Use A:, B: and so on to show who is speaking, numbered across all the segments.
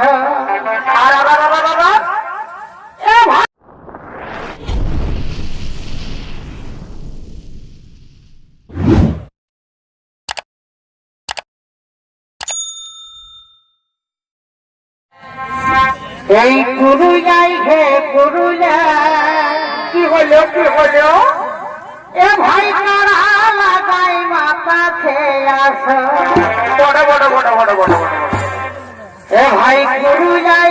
A: আর এই পুরুলিয়াই হে পুরুলিয়া কি হলো কি হলো? এ ভাই তারা লাগাই মাথা খেয়ে আস।
B: বড় বড় বড় বড় বড় বড়। বড়।
A: গুরু ভাই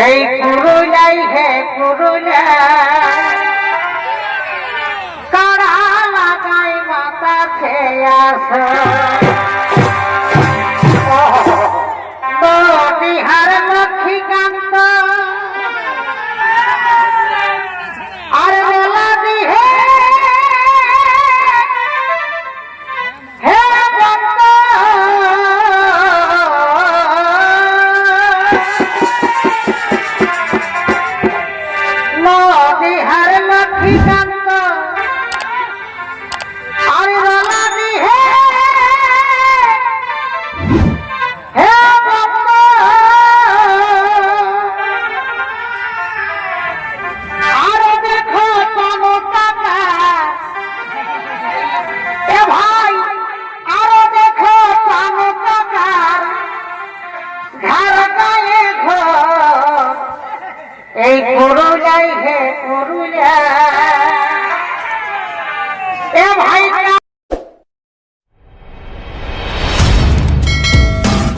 A: এই পুরুলাই হে পুরুলা কারা লাগাই মাথা খেয়ে yeah.